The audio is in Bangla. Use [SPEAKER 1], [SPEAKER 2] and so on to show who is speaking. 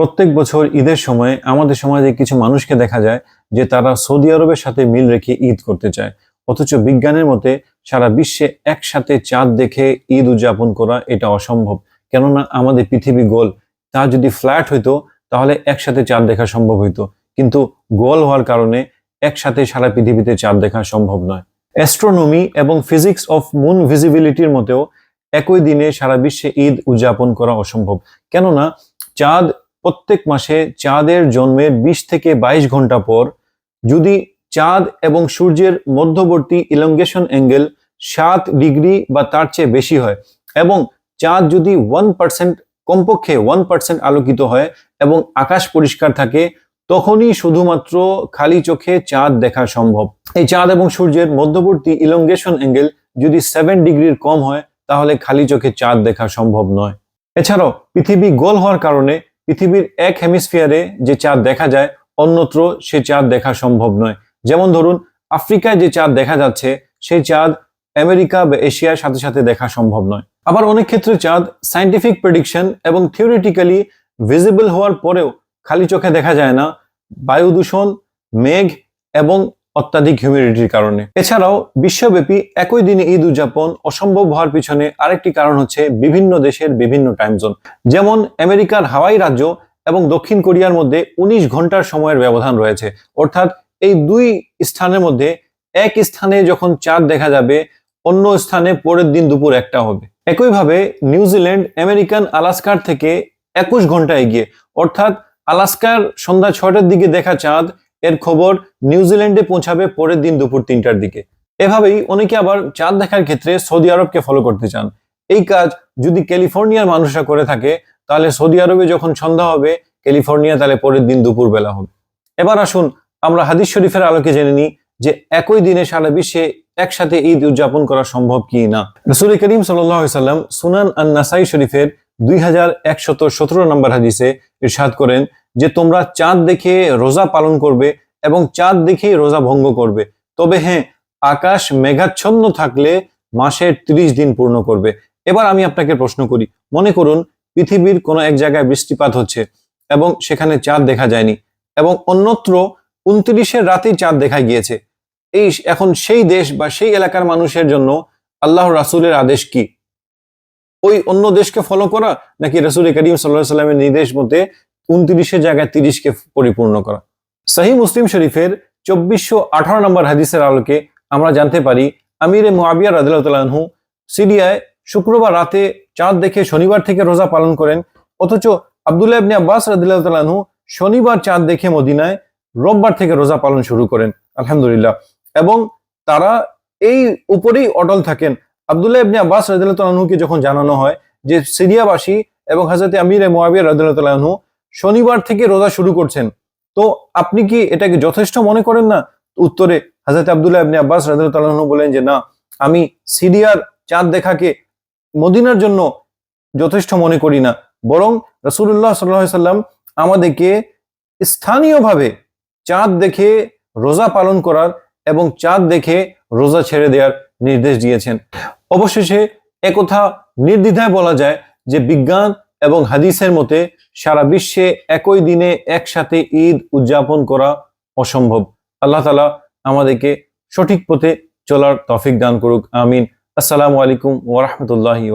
[SPEAKER 1] প্রত্যেক বছর ঈদের সময়, আমাদের সমাজে কিছু মানুষকে দেখা যায় যে তারা সৌদি আরবের সাথে মিল রেখে ঈদ করতে চায়। অথচ বিজ্ঞানের মতে সারা বিশ্বে একসাথে চাঁদ দেখে ঈদ উদযাপন করা এটা অসম্ভব। কেননা আমাদের পৃথিবী গোল, তা যদি ফ্ল্যাট হইতো, তাহলে একসাথে চাঁদ দেখা সম্ভব হইতো। কিন্তু গোল হওয়ার কারণে একসাথে সারা পৃথিবীতে চাঁদ দেখা সম্ভব নয়। অ্যাস্ট্রোনমি এবং ফিজিক্স অফ মুন ভিজিবিলিটির মতেও একই দিনে সারা বিশ্বে ঈদ উদযাপন করা অসম্ভব। কেননা চাঁদ প্রত্যেক মাসে চাঁদের জন্মের বিশ থেকে বাইশ ঘণ্টা পর যদি চাঁদ এবং সূর্যের মধ্যবর্তী ইলঙ্গেশন অ্যাঙ্গেল সাত ডিগ্রি বা তার চেয়ে বেশি হয় এবং চাঁদ যদি ওয়ান পার্সেন্ট কমপক্ষে ওয়ান পার্সেন্ট আলোকিত হয় এবং আকাশ পরিষ্কার থাকে, তখনই শুধুমাত্র খালি চোখে চাঁদ দেখা সম্ভব। এই চাঁদ এবং সূর্যের মধ্যবর্তী ইলঙ্গেশন অ্যাঙ্গেল যদি সেভেন ডিগ্রির কম হয়, তাহলে খালি চোখে চাঁদ দেখা সম্ভব নয়। এছাড়াও পৃথিবী গোল হওয়ার কারণে পৃথিবীর এক হেমিস্ফিয়ারে যে চাঁদ দেখা যায়, অন্যত্র সে চাঁদ দেখা সম্ভব নয়। যেমন ধরুন, আফ্রিকায় যে চাঁদ দেখা যাচ্ছে, সেই চাঁদ আমেরিকা বা এশিয়ার সাথে সাথে দেখা সম্ভব নয়। আবার অনেক ক্ষেত্রে চাঁদ সাইন্টিফিক প্রেডিকশন এবং থিওরিটিক্যালি ভিজিবল হওয়ার পরেও খালি চোখে দেখা যায় না। বায়ু দূষণ, মেঘ এবং অত্যাধিক হিউমিডিটির কারণে। এছাড়াও বিশ্বব্যাপী একই দিনে ঈদ উদযাপন অসম্ভব হওয়ার পিছনে আরেকটি কারণ হচ্ছে বিভিন্ন দেশের বিভিন্ন টাইম জোন যেমন আমেরিকার হাওয়াই রাজ্য এবং দক্ষিণ কোরিয়ার মধ্যে উনিশ ঘণ্টার সময়ের ব্যবধান রয়েছে। অর্থাৎ এই দুই স্থানের মধ্যে এক স্থানে যখন চাঁদ দেখা যাবে, অন্য স্থানে পরের দিন দুপুর একটা হবে। একইভাবে নিউজিল্যান্ড আমেরিকান আলাস্কার থেকে একুশ ঘণ্টা এগিয়ে। অর্থাৎ আলাস্কার সন্ধ্যা ছটার দিকে দেখা চাঁদ এর খবর নিউজিল্যান্ডে পৌঁছাবে পরের দিন দুপুর তিনটার দিকে। এভাবেই অনেকে আবার চাঁদ দেখার ক্ষেত্রে সৌদি আরবকে ফলো করতে চান। এই কাজ যদি ক্যালিফোর্নিয়ার মানুষরা করে থাকে, তাহলে সৌদি আরবে যখন সন্ধ্যা হবে, ক্যালিফোর্নিয়া তাহলে পরের দিন দুপুর বেলা হবে। এবার আসুন, আমরা হাদিস শরীফের আলোকে জেনে নিই যে একই দিনে সারা বিশ্বে একসাথে ঈদ উদযাপন করা সম্ভব কি না। রসুল করিম সাল্লাম সুনান আন নাসাই শরীফের দুই হাজার একশত সতেরো নম্বর হাদিসে ইরশাদ করেন যে তোমরা চাঁদ দেখে রোজা পালন করবে এবং চাঁদ দেখেই রোজা ভঙ্গ করবে। তবে হ্যাঁ আকাশ মেঘাচ্ছন্ন থাকলে মাসের ত্রিশ দিন পূর্ণ করবে। এবার আমি আপনাকে প্রশ্ন করি, মনে করুন পৃথিবীর কোনো এক জায়গায় বৃষ্টিপাত হচ্ছে এবং সেখানে চাঁদ দেখা যায়নি এবং অন্যত্র উনত্রিশের রাতেই চাঁদ দেখা গিয়েছে। এই এখন সেই দেশ বা সেই এলাকার মানুষের জন্য আল্লাহ রাসুলের আদেশ কি? ওই অন্য দেশকে ফলো করা নাকি রসুল করিম সাল্লাহ সাল্লামের নির্দেশ মতে উনত্রিশের জায়গায় তিরিশকে পরিপূর্ণ করা। সাহি মুসলিম শরীফের চব্বিশশো আঠারো নম্বর হাদিসের আলোকে আমরা জানতে পারি, আমির মোয়াবিয়া রাদিল্লাহু সিরিয়ায় শুক্রবার রাতে চাঁদ দেখে শনিবার থেকে রোজা পালন করেন, অথচ আবদুল্লাহ ইবনে আব্বাস রাদিল্লাহু শনিবার চাঁদ দেখে মদিনায় রোববার থেকে রোজা পালন শুরু করেন, আলহামদুলিল্লাহ। এবং তারা এই উপরেই অটল থাকেন। আবদুল্লাহ ইবনে আব্বাস রাদিল্লাহকে যখন জানানো হয় যে সিরিয়াবাসী এবং হাজরতে আমির মোয়াবিয়া রাদিল্লাহু শনিবার থেকে রোজা শুরু করছেন। তো আপনি কি এটাকে যথেষ্ট মনে করেন না? উত্তরে হাজরত আবদুল্লাহ ইবনে আব্বাস রাদিল্লাহু বলেন যে, না, আমি সিরিয়ার চাঁদ দেখাকে মদিনার জন্য যথেষ্ট মনে করি না। বরং রসুল্লাহ সাল্লাহ সাল্লাম আমাদেরকে স্থানীয়ভাবে চাঁদ দেখে রোজা পালন করার এবং চাঁদ দেখে রোজা ছেড়ে দেওয়ার নির্দেশ দিয়েছেন। অবশেষে একথা নির্দ্বিধায় বলা যায় যে, বিজ্ঞান এবং হাদিসের মতে, সারা বিশ্বে একই দিনে একসাথে ঈদ উদযাপন করা অসম্ভব। আল্লাহ তালা আমাদেরকে সঠিক পথে চলার তফিক দান করুক, আমিন। আসসালামু আলাইকুম ওরহমতুল্লাহি